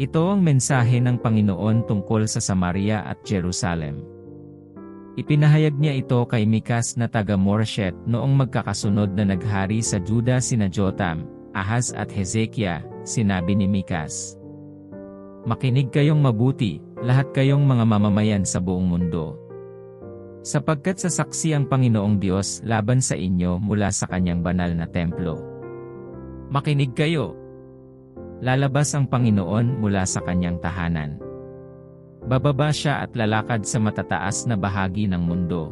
Ito ang mensahe ng Panginoon tungkol sa Samaria at Jerusalem. Ipinahayag niya ito kay Mikas na taga Morshet noong magkakasunod na naghari sa Juda sina Jotam, Ahaz at Hezekiah, sinabi ni Mikas. Makinig kayong mabuti, lahat kayong mga mamamayan sa buong mundo. Sapagkat sasaksi ang Panginoong Diyos laban sa inyo mula sa kanyang banal na templo. Makinig kayo, lalabas ang Panginoon mula sa kanyang tahanan. Bababa siya at lalakad sa matataas na bahagi ng mundo.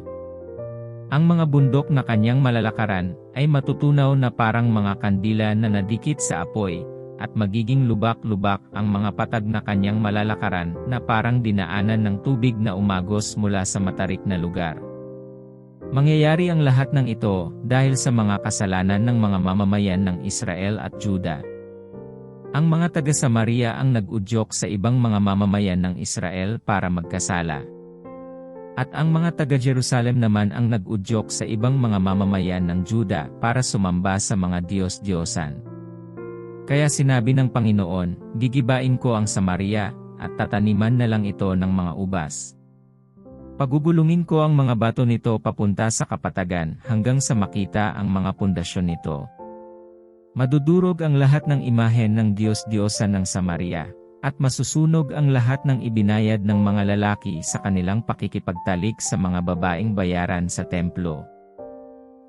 Ang mga bundok na kanyang malalakaran ay matutunaw na parang mga kandila na nadikit sa apoy, at magiging lubak-lubak ang mga patag na kanyang malalakaran na parang dinaanan ng tubig na umagos mula sa matarik na lugar. Mangyayari ang lahat ng ito dahil sa mga kasalanan ng mga mamamayan ng Israel at Juda. Ang mga taga-Samaria ang nag-udyok sa ibang mga mamamayan ng Israel para magkasala. At ang mga taga-Jerusalem naman ang nag-udyok sa ibang mga mamamayan ng Juda para sumamba sa mga Diyos-Diyosan. Kaya sinabi ng Panginoon, gigibain ko ang Samaria, at tataniman na lang ito ng mga ubas. Pagugulungin ko ang mga bato nito papunta sa kapatagan hanggang sa makita ang mga pundasyon nito. Madudurog ang lahat ng imahen ng Diyos-Diyosan ng Samaria, at masusunog ang lahat ng ibinayad ng mga lalaki sa kanilang pakikipagtalik sa mga babaeng bayaran sa templo.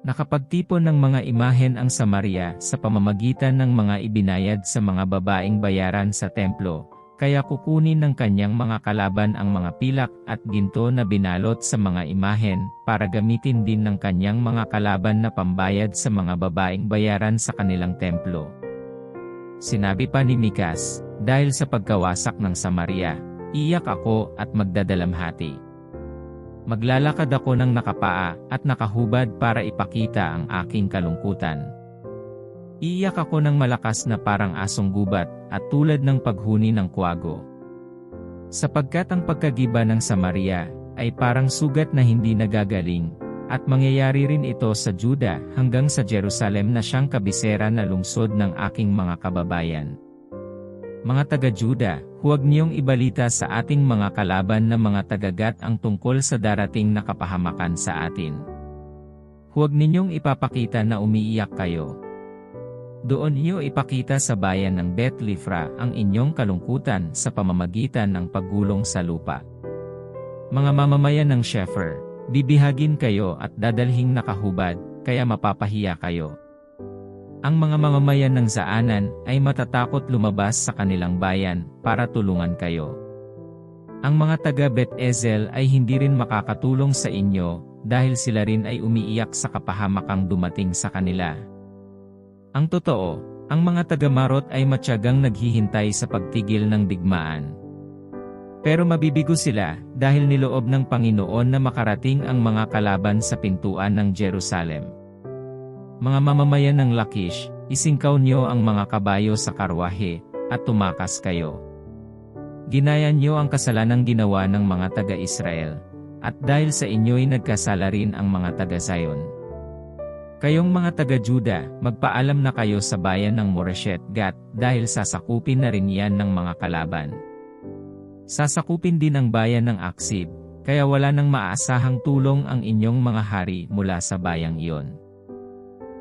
Nakapagtipon ng mga imahen ang Samaria sa pamamagitan ng mga ibinayad sa mga babaeng bayaran sa templo, kaya kukunin ng kanyang mga kalaban ang mga pilak at ginto na binalot sa mga imahen, para gamitin din ng kanyang mga kalaban na pambayad sa mga babaeng bayaran sa kanilang templo. Sinabi pa ni Mikas, dahil sa pagkawasak ng Samaria, iyak ako at magdadalamhati. Maglalakad ako ng nakapaa at nakahubad para ipakita ang aking kalungkutan. Iiyak ako ng malakas na parang asong gubat, at tulad ng paghuni ng kwago. Sapagkat ang pagkagiba ng Samaria, ay parang sugat na hindi nagagaling, at mangyayari rin ito sa Juda hanggang sa Jerusalem na siyang kabisera na lungsod ng aking mga kababayan. Mga taga-Juda, huwag niyong ibalita sa ating mga kalaban na mga tagagat ang tungkol sa darating na kapahamakan sa atin. Huwag ninyong ipapakita na umiiyak kayo. Doon niyo ipakita sa bayan ng Bethlifra ang inyong kalungkutan sa pamamagitan ng paggulong sa lupa. Mga mamamayan ng Shefer, bibihagin kayo at dadalhing nakahubad, kaya mapapahiya kayo. Ang mga mamamayan ng Zaanan ay matatakot lumabas sa kanilang bayan para tulungan kayo. Ang mga taga Bet Ezel ay hindi rin makakatulong sa inyo dahil sila rin ay umiiyak sa kapahamakang dumating sa kanila. Ang totoo, ang mga taga-Marot ay matyagang naghihintay sa pagtigil ng digmaan. Pero mabibigo sila dahil niloob ng Panginoon na makarating ang mga kalaban sa pintuan ng Jerusalem. Mga mamamayan ng Lakish, isingkaw niyo ang mga kabayo sa karwahe, at tumakas kayo. Ginaya niyo ang kasalanang ginawa ng mga taga-Israel, at dahil sa inyo'y nagkasala rin ang mga taga-Zion. Kayong mga taga-Juda, magpaalam na kayo sa bayan ng Moreshet Gat dahil sasakupin na rin yan ng mga kalaban. Sasakupin din ang bayan ng Aksib, kaya wala nang maaasahang tulong ang inyong mga hari mula sa bayang iyon.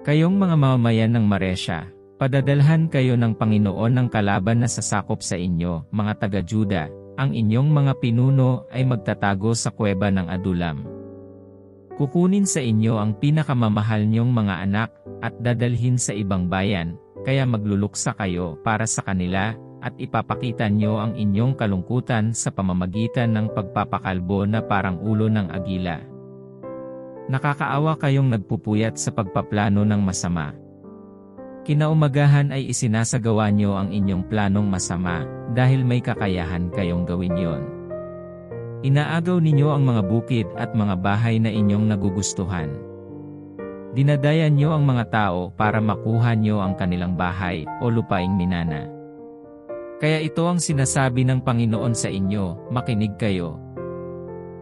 Kayong mga mamamayan ng Maresya, padadalhan kayo ng Panginoon ng kalaban na sasakop sa inyo, mga taga-Juda, ang inyong mga pinuno ay magtatago sa kuweba ng Adulam. Kukunin sa inyo ang pinakamamahal niyong mga anak, at dadalhin sa ibang bayan, kaya magluluksa kayo para sa kanila, at ipapakita niyo ang inyong kalungkutan sa pamamagitan ng pagpapakalbo na parang ulo ng agila. Nakakaawa kayong nagpupuyat sa pagpaplano ng masama. Kinaumagahan ay isinasagawa niyo ang inyong planong masama, dahil may kakayahan kayong gawin yon. Inaagaw ninyo ang mga bukid at mga bahay na inyong nagugustuhan. Dinadayan nyo ang mga tao para makuha nyo ang kanilang bahay o lupaing minana. Kaya ito ang sinasabi ng Panginoon sa inyo, makinig kayo.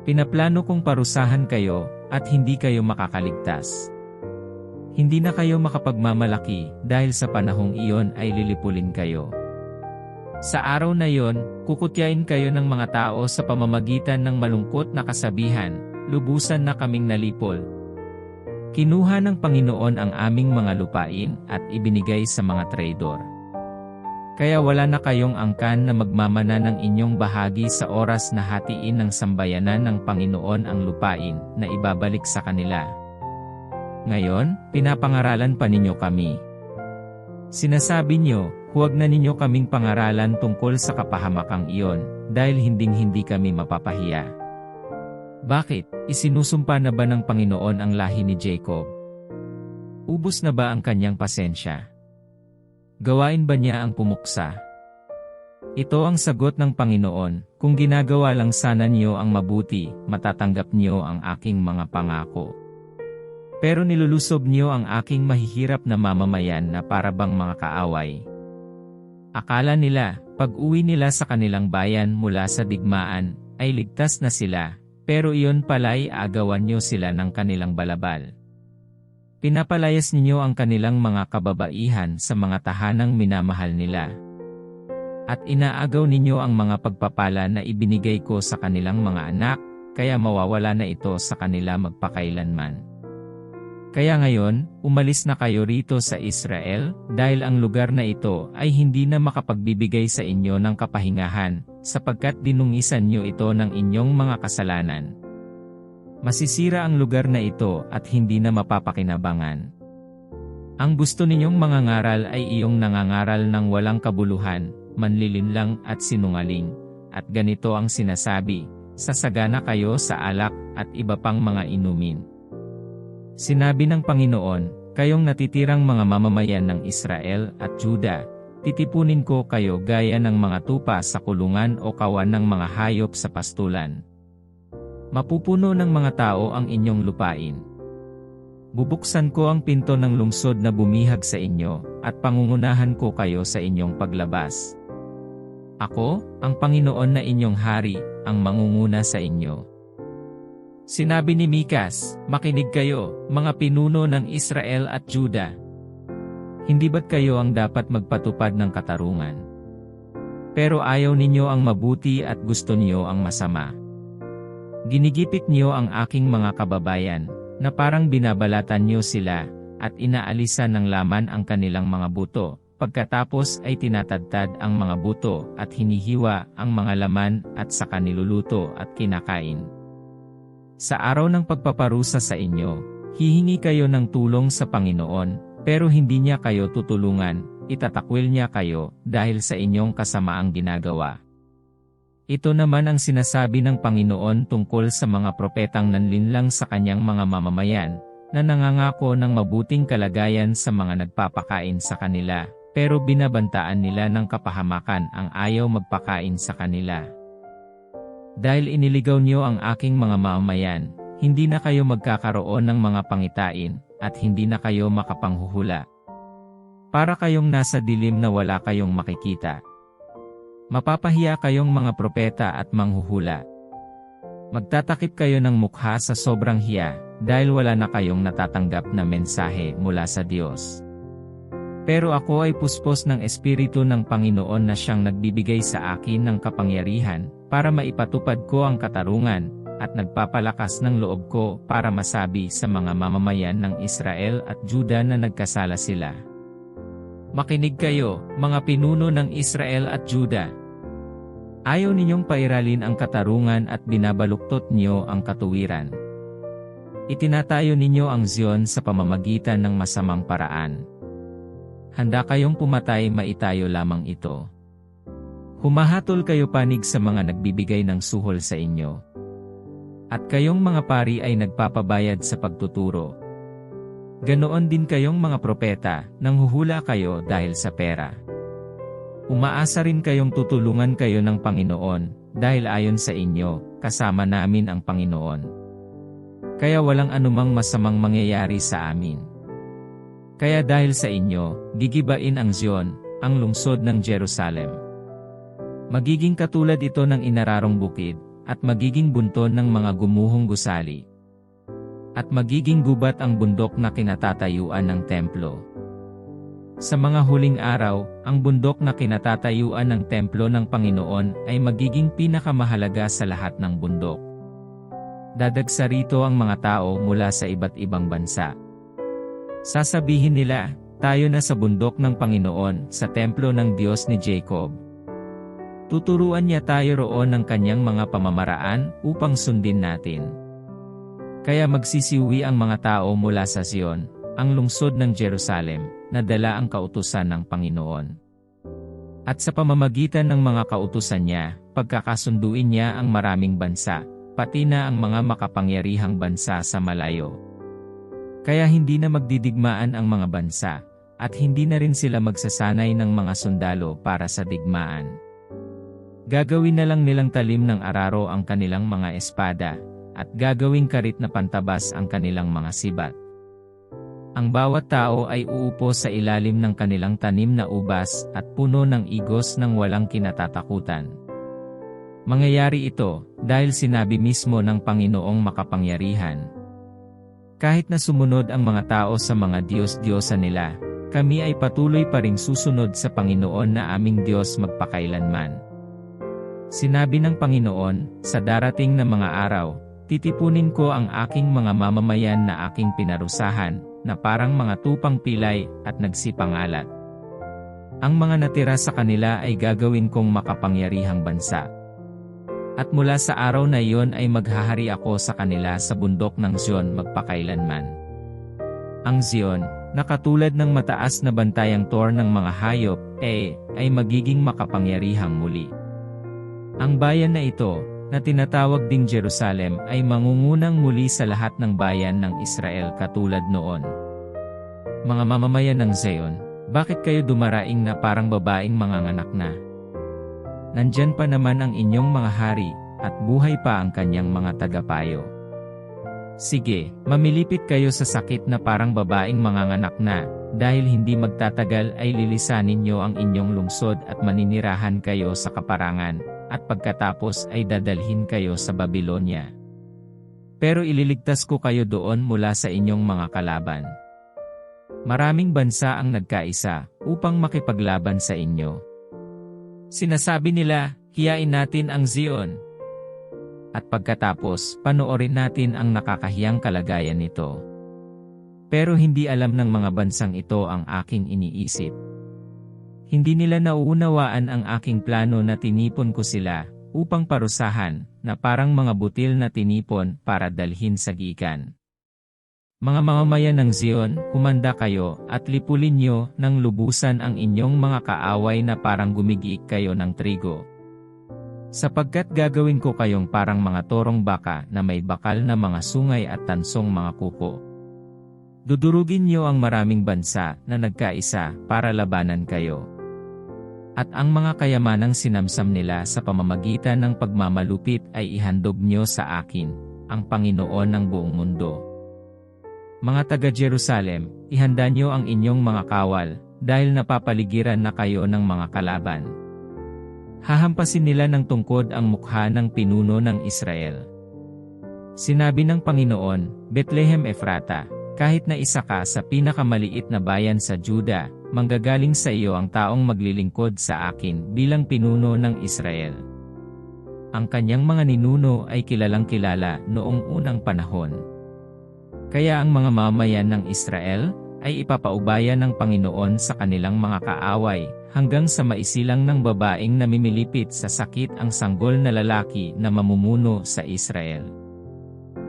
Pinaplano kong parusahan kayo, at hindi kayo makakaligtas. Hindi na kayo makapagmamalaki, dahil sa panahong iyon ay lilipulin kayo. Sa araw na yon, kukutyain kayo ng mga tao sa pamamagitan ng malungkot na kasabihan, lubusan na kaming nalipol. Kinuha ng Panginoon ang aming mga lupain at ibinigay sa mga traidor. Kaya wala na kayong angkan na magmamana ng inyong bahagi sa oras na hatiin ng sambayanan ng Panginoon ang lupain na ibabalik sa kanila. Ngayon, pinapangaralan pa ninyo kami. Sinasabi niyo, huwag na ninyo kaming pangaralan tungkol sa kapahamakang iyon, dahil hinding-hindi kami mapapahiya. Bakit, isinusumpa na ba ng Panginoon ang lahi ni Jacob? Ubus na ba ang kanyang pasensya? Gawain ba niya ang pumuksa? Ito ang sagot ng Panginoon, kung ginagawa lang sana niyo ang mabuti, matatanggap niyo ang aking mga pangako. Pero nilulusob niyo ang aking mahihirap na mamamayan na para bang mga kaaway. Akala nila, pag uwi nila sa kanilang bayan mula sa digmaan, ay ligtas na sila, pero iyon pala'y agawan niyo sila ng kanilang balabal. Pinapalayas ninyo ang kanilang mga kababaihan sa mga tahanang minamahal nila. At inaagaw ninyo ang mga pagpapala na ibinigay ko sa kanilang mga anak, kaya mawawala na ito sa kanila magpakailanman. Kaya ngayon, umalis na kayo rito sa Israel, dahil ang lugar na ito ay hindi na makapagbibigay sa inyo ng kapahingahan, sapagkat dinungisan nyo ito ng inyong mga kasalanan. Masisira ang lugar na ito at hindi na mapapakinabangan. Ang gusto ninyong mga ngaral ay iyong nangangaral ng walang kabuluhan, manlilinlang at sinungaling, at ganito ang sinasabi, sasagana kayo sa alak at iba pang mga inumin. Sinabi ng Panginoon, kayong natitirang mga mamamayan ng Israel at Juda, titipunin ko kayo gaya ng mga tupa sa kulungan o kawan ng mga hayop sa pastulan. Mapupuno ng mga tao ang inyong lupain. Bubuksan ko ang pinto ng lungsod na bumihag sa inyo, at pangungunahan ko kayo sa inyong paglabas. Ako, ang Panginoon na inyong hari, ang mangunguna sa inyo. Sinabi ni Mikas, Makinig kayo, mga pinuno ng Israel at Juda. Hindi ba't kayo ang dapat magpatupad ng katarungan? Pero ayaw ninyo ang mabuti at gusto niyo ang masama. Ginigipit niyo ang aking mga kababayan, na parang binabalatan niyo sila, at inaalisan ng laman ang kanilang mga buto, pagkatapos ay tinatadtad ang mga buto at hinihiwa ang mga laman at saka niluluto at kinakain. Sa araw ng pagpaparusa sa inyo, hihingi kayo ng tulong sa Panginoon, pero hindi niya kayo tutulungan, itatakwil niya kayo dahil sa inyong kasamaang ginagawa. Ito naman ang sinasabi ng Panginoon tungkol sa mga propetang nanlinlang sa kanyang mga mamamayan, na nangangako ng mabuting kalagayan sa mga nagpapakain sa kanila, pero binabantaan nila ng kapahamakan ang ayaw magpakain sa kanila. Dahil iniligaw niyo ang aking mga mamamayan, hindi na kayo magkakaroon ng mga pangitain, at hindi na kayo makapanghuhula. Para kayong nasa dilim na wala kayong makikita. Mapapahiya kayong mga propeta at manghuhula. Magtatakip kayo ng mukha sa sobrang hiya, dahil wala na kayong natatanggap na mensahe mula sa Diyos. Pero ako ay puspos ng Espiritu ng Panginoon na siyang nagbibigay sa akin ng kapangyarihan, para maipatupad ko ang katarungan, at nagpapalakas ng loob ko para masabi sa mga mamamayan ng Israel at Juda na nagkasala sila. Makinig kayo, mga pinuno ng Israel at Juda. Ayaw ninyong pairalin ang katarungan at binabaluktot niyo ang katuwiran. Itinatayo ninyo ang Zion sa pamamagitan ng masamang paraan. Handa kayong pumatay maitayo lamang ito. Humahatol kayo panig sa mga nagbibigay ng suhol sa inyo. At kayong mga pari ay nagpapabayad sa pagtuturo. Ganoon din kayong mga propeta, nang huhula kayo dahil sa pera. Umaasa rin kayong tutulungan kayo ng Panginoon, dahil ayon sa inyo, kasama namin ang Panginoon. Kaya walang anumang masamang mangyayari sa amin. Kaya dahil sa inyo, gigibain ang Zion, ang lungsod ng Jerusalem. Magiging katulad ito ng inararong bukid, at magiging bunton ng mga gumuhong gusali. At magiging gubat ang bundok na kinatatayuan ng templo. Sa mga huling araw, ang bundok na kinatatayuan ng templo ng Panginoon ay magiging pinakamahalaga sa lahat ng bundok. Dadagsa rito ang mga tao mula sa iba't ibang bansa. Sasabihin nila, tayo na sa bundok ng Panginoon, sa templo ng Diyos ni Jacob. Tuturuan niya tayo roon ng kanyang mga pamamaraan upang sundin natin. Kaya magsisiwi ang mga tao mula sa Zion, ang lungsod ng Jerusalem, na dala ang kautusan ng Panginoon. At sa pamamagitan ng mga kautusan niya, pagkakasunduin niya ang maraming bansa, pati na ang mga makapangyarihang bansa sa malayo. Kaya hindi na magdidigmaan ang mga bansa, at hindi na rin sila magsasanay ng mga sundalo para sa digmaan. Gagawin na lang nilang talim ng araro ang kanilang mga espada, at gagawing karit na pantabas ang kanilang mga sibat. Ang bawat tao ay uupo sa ilalim ng kanilang tanim na ubas at puno ng igos ng walang kinatatakutan. Mangyayari ito dahil sinabi mismo ng Panginoong makapangyarihan. Kahit na sumunod ang mga tao sa mga Diyos-Diyosa nila, kami ay patuloy pa ring susunod sa Panginoon na aming Diyos magpakailanman. Sinabi ng Panginoon, sa darating na mga araw, titipunin ko ang aking mga mamamayan na aking pinarusahan, na parang mga tupang pilay at nagsipangalat. Ang mga natira sa kanila ay gagawin kong makapangyarihang bansa. At mula sa araw na iyon ay maghahari ako sa kanila sa bundok ng Zion magpakailanman. Ang Zion, na katulad ng mataas na bantayang tor ng mga hayop, eh, ay magiging makapangyarihang muli. Ang bayan na ito, na tinatawag ding Jerusalem ay mangungunang muli sa lahat ng bayan ng Israel katulad noon. Mga mamamayan ng Zion, bakit kayo dumaraing na parang babaeng manganganak na? Nandyan pa naman ang inyong mga hari, at buhay pa ang kanyang mga tagapayo. Sige, mamilipit kayo sa sakit na parang babaeng manganganak na, dahil hindi magtatagal ay lilisanin nyo ang inyong lungsod at maninirahan kayo sa kaparangan, at pagkatapos ay dadalhin kayo sa Babylonia. Pero ililigtas ko kayo doon mula sa inyong mga kalaban. Maraming bansa ang nagkaisa upang makipaglaban sa inyo. Sinasabi nila, hiyain natin ang Zion. At pagkatapos, panoorin natin ang nakakahiyang kalagayan nito. Pero hindi alam ng mga bansang ito ang aking iniisip. Hindi nila nauunawaan ang aking plano na tinipon ko sila, upang parusahan, na parang mga butil na tinipon para dalhin sa gikan. Mga mamamayan ng Zion, humanda kayo at lipulin nyo ng lubusan ang inyong mga kaaway na parang gumigiik kayo ng trigo. Sapagkat gagawin ko kayong parang mga torong baka na may bakal na mga sungay at tansong mga kuko. Dudurugin niyo ang maraming bansa na nagkaisa para labanan kayo at ang mga kayamanang sinamsam nila sa pamamagitan ng pagmamalupit ay ihandog nyo sa akin, ang Panginoon ng buong mundo. Mga taga-Jerusalem, ihanda nyo ang inyong mga kawal, dahil napapaligiran na kayo ng mga kalaban. Hahampasin nila ng tungkod ang mukha ng pinuno ng Israel. Sinabi ng Panginoon, Bethlehem Efrata, kahit na isa ka sa pinakamaliit na bayan sa Juda, manggagaling sa iyo ang taong maglilingkod sa akin bilang pinuno ng Israel. Ang kanyang mga ninuno ay kilalang kilala noong unang panahon. Kaya ang mga mamayan ng Israel ay ipapaubaya ng Panginoon sa kanilang mga kaaway hanggang sa maisilang ng babaeng namimilipit sa sakit ang sanggol na lalaki na mamumuno sa Israel.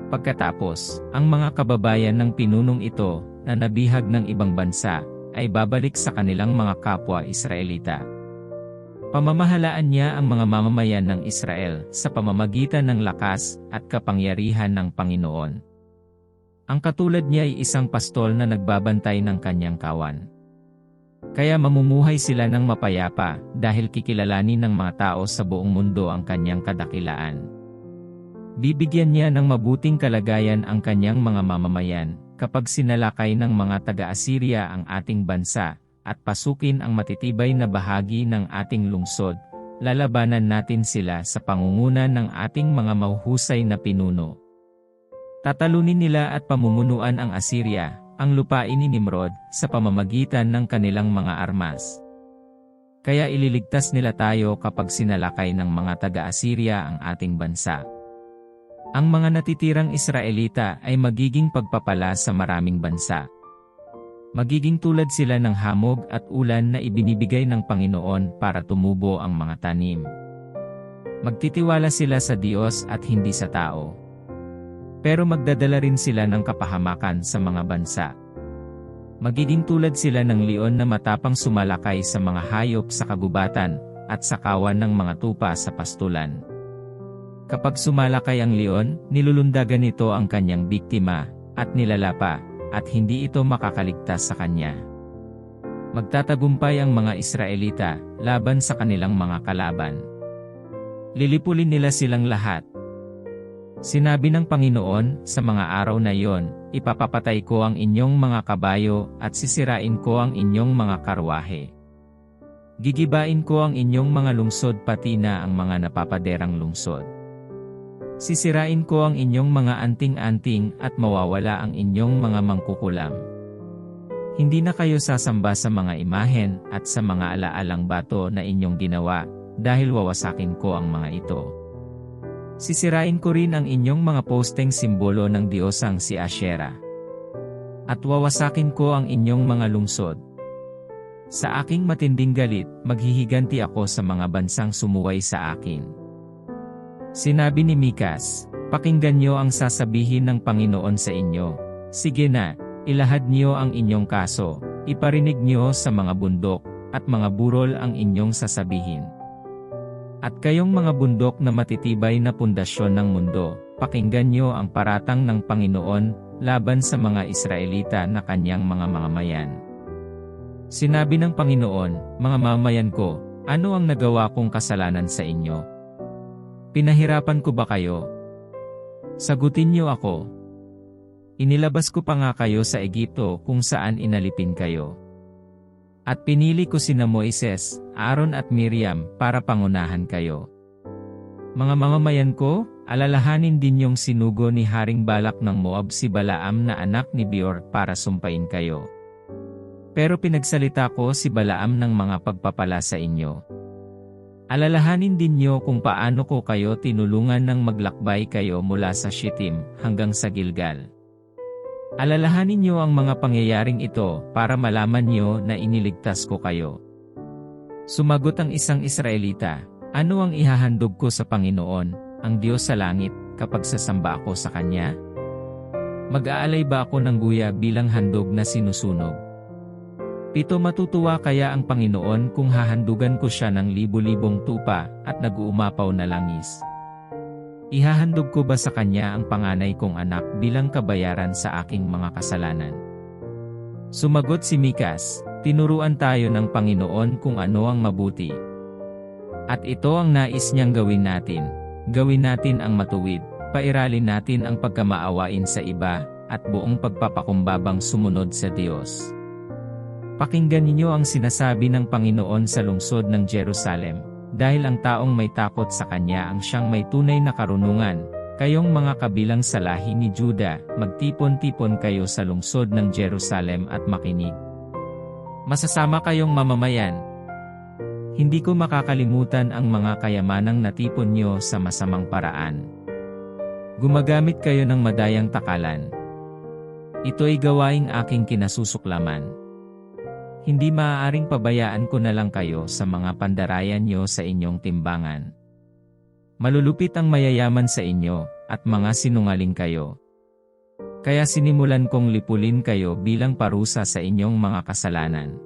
Pagkatapos, ang mga kababayan ng pinunong ito na nabihag ng ibang bansa ay babalik sa kanilang mga kapwa Israelita. Pamamahalaan niya ang mga mamamayan ng Israel sa pamamagitan ng lakas at kapangyarihan ng Panginoon. Ang katulad niya ay isang pastol na nagbabantay ng kanyang kawan. Kaya mamumuhay sila ng mapayapa dahil kikilalanin ng mga tao sa buong mundo ang kanyang kadakilaan. Bibigyan niya ng mabuting kalagayan ang kanyang mga mamamayan kapag sinalakay ng mga taga-Assyria ang ating bansa, at pasukin ang matitibay na bahagi ng ating lungsod, lalabanan natin sila sa pangunguna ng ating mga mahuhusay na pinuno. Tatalunin nila at pamumunuan ang Assyria, ang lupain ni Nimrod sa pamamagitan ng kanilang mga armas. Kaya ililigtas nila tayo kapag sinalakay ng mga taga-Assyria ang ating bansa. Ang mga natitirang Israelita ay magiging pagpapala sa maraming bansa. Magiging tulad sila ng hamog at ulan na ibinibigay ng Panginoon para tumubo ang mga tanim. Magtitiwala sila sa Diyos at hindi sa tao. Pero magdadala rin sila ng kapahamakan sa mga bansa. Magiging tulad sila ng leon na matapang sumalakay sa mga hayop sa kagubatan at sa kawan ng mga tupa sa pastulan. Kapag sumalakay ang leon, nilulundagan nito ang kanyang biktima at nilalapa at hindi ito makakaligtas sa kanya. Magtatagumpay ang mga Israelita laban sa kanilang mga kalaban. Lilipulin nila silang lahat. Sinabi ng Panginoon, sa mga araw na iyon, ipapapatay ko ang inyong mga kabayo at sisirain ko ang inyong mga karwahe. Gigibain ko ang inyong mga lungsod pati na ang mga napapaderang lungsod. Sisirain ko ang inyong mga anting-anting at mawawala ang inyong mga mangkukulam. Hindi na kayo sasamba sa mga imahen at sa mga alaalang bato na inyong ginawa, dahil wawasakin ko ang mga ito. Sisirain ko rin ang inyong mga posteng simbolo ng Diyosang si Asherah. At wawasakin ko ang inyong mga lungsod. Sa aking matinding galit, maghihiganti ako sa mga bansang sumuway sa akin. Sinabi ni Mikas, Pakinggan niyo ang sasabihin ng Panginoon sa inyo. Sige na, ilahad niyo ang inyong kaso, iparinig niyo sa mga bundok, at mga burol ang inyong sasabihin. At kayong mga bundok na matitibay na pundasyon ng mundo, pakinggan niyo ang paratang ng Panginoon laban sa mga Israelita na kanyang mga mamamayan. Sinabi ng Panginoon, mga mamayan ko, ano ang nagawa kong kasalanan sa inyo? Pinahirapan ko ba kayo? Sagutin niyo ako. Inilabas ko pa nga kayo sa Egipto kung saan inalipin kayo. At pinili ko sina Moises, Aaron at Miriam para pangunahan kayo. Mga mamamayan ko, alalahanin din yung sinugo ni Haring Balak ng Moab si Balaam na anak ni Beor para sumpain kayo. Pero pinagsalita ko si Balaam ng mga pagpapala sa inyo. Alalahanin din niyo kung paano ko kayo tinulungan ng maglakbay kayo mula sa Shittim hanggang sa Gilgal. Alalahanin niyo ang mga pangyayaring ito para malaman niyo na iniligtas ko kayo. Sumagot ang isang Israelita, ano ang ihahandog ko sa Panginoon, ang Diyos sa langit, kapag sasamba ako sa Kanya? Mag-aalay ba ako ng guya bilang handog na sinusunog? Pito matutuwa kaya ang Panginoon kung hahandugan ko siya ng libu-libong tupa at nag-uumapaw na langis. Ihahandog ko ba sa kanya ang panganay kong anak bilang kabayaran sa aking mga kasalanan? Sumagot si Mikas, tinuruan tayo ng Panginoon kung ano ang mabuti. At ito ang nais niyang gawin natin, gawin natin ang matuwid, pairalin natin ang pagkamaawain sa iba, at buong pagpapakumbabang sumunod sa Diyos. Pakinggan ninyo ang sinasabi ng Panginoon sa lungsod ng Jerusalem, dahil ang taong may takot sa Kanya ang siyang may tunay na karunungan, kayong mga kabilang sa lahi ni Juda, magtipon-tipon kayo sa lungsod ng Jerusalem at makinig. Masasama kayong mamamayan. Hindi ko makakalimutan ang mga kayamanang natipon nyo sa masamang paraan. Gumagamit kayo ng madayang takalan. Ito'y gawaing aking kinasusuklaman. Hindi maaaring pabayaan ko na lang kayo sa mga pandarayan nyo sa inyong timbangan. Malulupit ang mayayaman sa inyo, at mga sinungaling kayo. Kaya sinimulan kong lipulin kayo bilang parusa sa inyong mga kasalanan.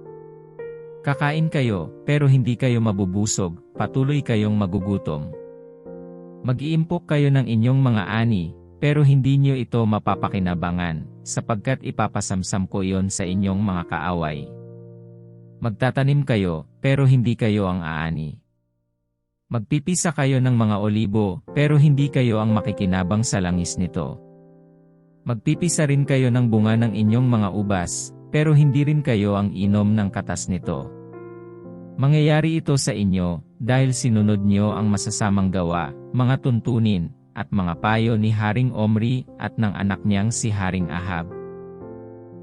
Kakain kayo, pero hindi kayo mabubusog, patuloy kayong magugutom. Mag-iimpok kayo ng inyong mga ani, pero hindi niyo ito mapapakinabangan, sapagkat ipapasamsam ko iyon sa inyong mga kaaway. Magtatanim kayo, pero hindi kayo ang aani. Magpipisa kayo ng mga olibo, pero hindi kayo ang makikinabang sa langis nito. Magpipisa rin kayo ng bunga ng inyong mga ubas, pero hindi rin kayo ang inom ng katas nito. Mangyayari ito sa inyo, dahil sinunod niyo ang masasamang gawa, mga tuntunin, at mga payo ni Haring Omri at ng anak niyang si Haring Ahab.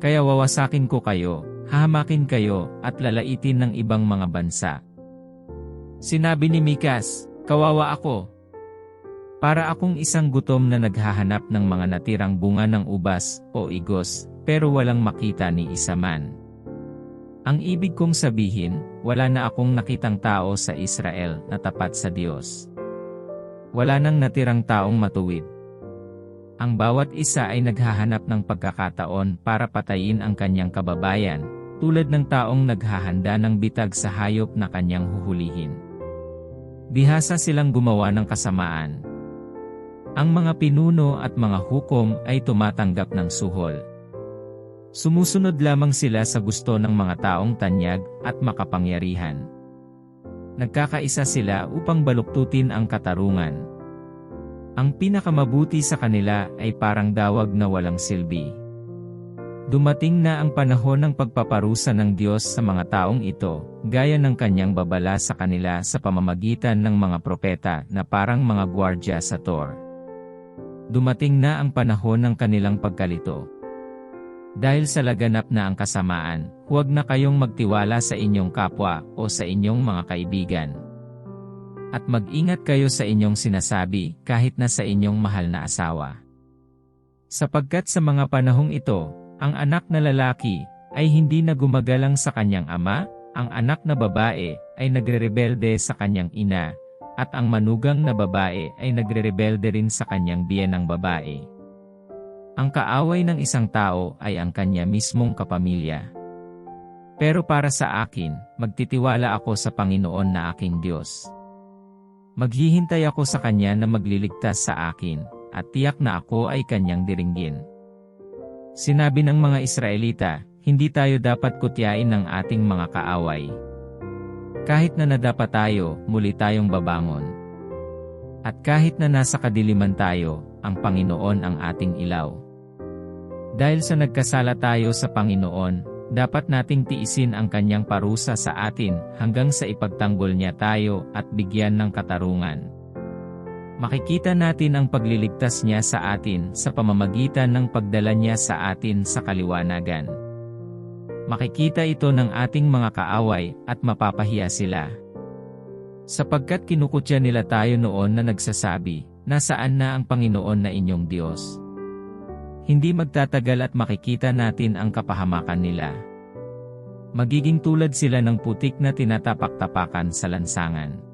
Kaya wawasakin ko kayo, hahamakin kayo, at lalaitin ng ibang mga bansa. Sinabi ni Mikas, Kawawa ako. Para akong isang gutom na naghahanap ng mga natirang bunga ng ubas o igos, pero walang makita ni isa man. Ang ibig kong sabihin, wala na akong nakitang tao sa Israel na tapat sa Diyos. Wala nang natirang taong matuwid. Ang bawat isa ay naghahanap ng pagkakataon para patayin ang kanyang kababayan, tulad ng taong naghahanda ng bitag sa hayop na kanyang huhulihin. Bihasa silang gumawa ng kasamaan. Ang mga pinuno at mga hukom ay tumatanggap ng suhol. Sumusunod lamang sila sa gusto ng mga taong tanyag at makapangyarihan. Nagkakaisa sila upang baluktutin ang katarungan. Ang pinakamabuti sa kanila ay parang dawag na walang silbi. Dumating na ang panahon ng pagpaparusa ng Diyos sa mga taong ito, gaya ng kanyang babala sa kanila sa pamamagitan ng mga propeta na parang mga gwardya sa Tor. Dumating na ang panahon ng kanilang pagkalito. Dahil sa laganap na ang kasamaan, huwag na kayong magtiwala sa inyong kapwa o sa inyong mga kaibigan. At mag-ingat kayo sa inyong sinasabi kahit na sa inyong mahal na asawa. Sapagkat sa mga panahong ito, ang anak na lalaki ay hindi na gumagalang sa kanyang ama, ang anak na babae ay nagrerebelde sa kanyang ina, at ang manugang na babae ay nagrerebelde rin sa kanyang biyenang babae. Ang kaaway ng isang tao ay ang kanya mismong kapamilya. Pero para sa akin, magtitiwala ako sa Panginoon na aking Diyos. Maghihintay ako sa Kanya na magliligtas sa akin, at tiyak na ako ay Kanyang diringgin. Sinabi ng mga Israelita, hindi tayo dapat kutyain ng ating mga kaaway. Kahit na nadapa tayo, muli tayong babangon. At kahit na nasa kadiliman tayo, ang Panginoon ang ating ilaw. Dahil sa nagkasala tayo sa Panginoon, dapat nating tiisin ang kanyang parusa sa atin hanggang sa ipagtanggol niya tayo at bigyan ng katarungan. Makikita natin ang pagliligtas niya sa atin sa pamamagitan ng pagdala niya sa atin sa kaliwanagan. Makikita ito ng ating mga kaaway at mapapahiya sila. Sapagkat kinukutya nila tayo noon na nagsasabi, nasaan na ang Panginoon na inyong Diyos? Hindi magtatagal at makikita natin ang kapahamakan nila. Magiging tulad sila ng putik na tinatapak-tapakan sa lansangan.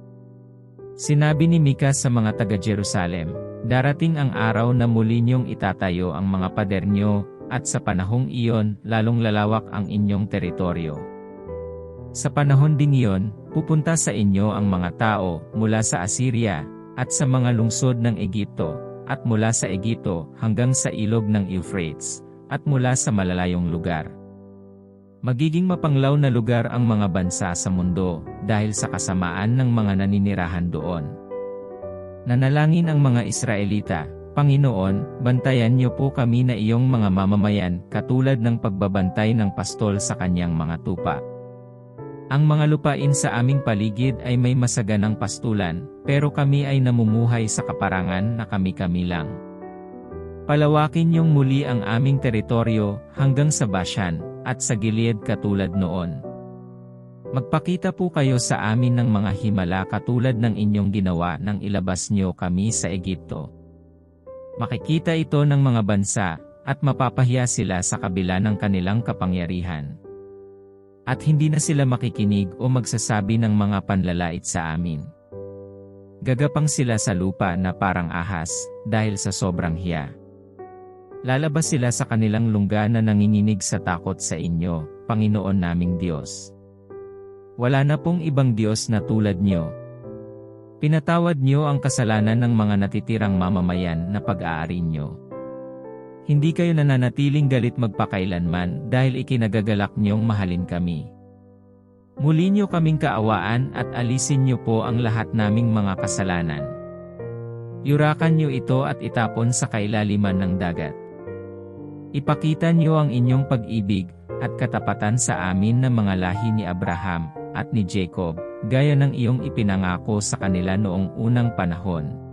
Sinabi ni Mika sa mga taga-Jerusalem, Darating ang araw na muli niyong itatayo ang mga pader niyo, at sa panahong iyon, lalong lalawak ang inyong teritoryo. Sa panahon ding iyon, pupunta sa inyo ang mga tao mula sa Assyria, at sa mga lungsod ng Egipto, at mula sa Egipto hanggang sa ilog ng Euphrates, at mula sa malalayong lugar. Magiging mapanglaw na lugar ang mga bansa sa mundo dahil sa kasamaan ng mga naninirahan doon. Nanalangin ang mga Israelita, Panginoon, bantayan niyo po kami na iyong mga mamamayan katulad ng pagbabantay ng pastol sa kanyang mga tupa. Ang mga lupain sa aming paligid ay may masaganang pastulan, pero kami ay namumuhay sa kaparangan na kami-kami lang. Palawakin niyong muli ang aming teritoryo hanggang sa Bashan, at sa Gilead katulad noon. Magpakita po kayo sa amin ng mga himala katulad ng inyong ginawa nang ilabas niyo kami sa Egipto. Makikita ito ng mga bansa, at mapapahiya sila sa kabila ng kanilang kapangyarihan. At hindi na sila makikinig o magsasabi ng mga panlalait sa amin. Gagapang sila sa lupa na parang ahas, dahil sa sobrang hiya. Lalabas sila sa kanilang lungga na nanginginig sa takot sa inyo, Panginoon naming Diyos. Wala na pong ibang Diyos na tulad niyo. Pinatawad niyo ang kasalanan ng mga natitirang mamamayan na pag-aari niyo. Hindi kayo nananatiling galit magpakailanman dahil ikinagagalak niyong mahalin kami. Muli niyo kaming kaawaan at alisin niyo po ang lahat naming mga kasalanan. Yurakan niyo ito at itapon sa kailaliman ng dagat. Ipakita niyo ang inyong pag-ibig at katapatan sa amin ng mga lahi ni Abraham at ni Jacob, gaya ng iyong ipinangako sa kanila noong unang panahon.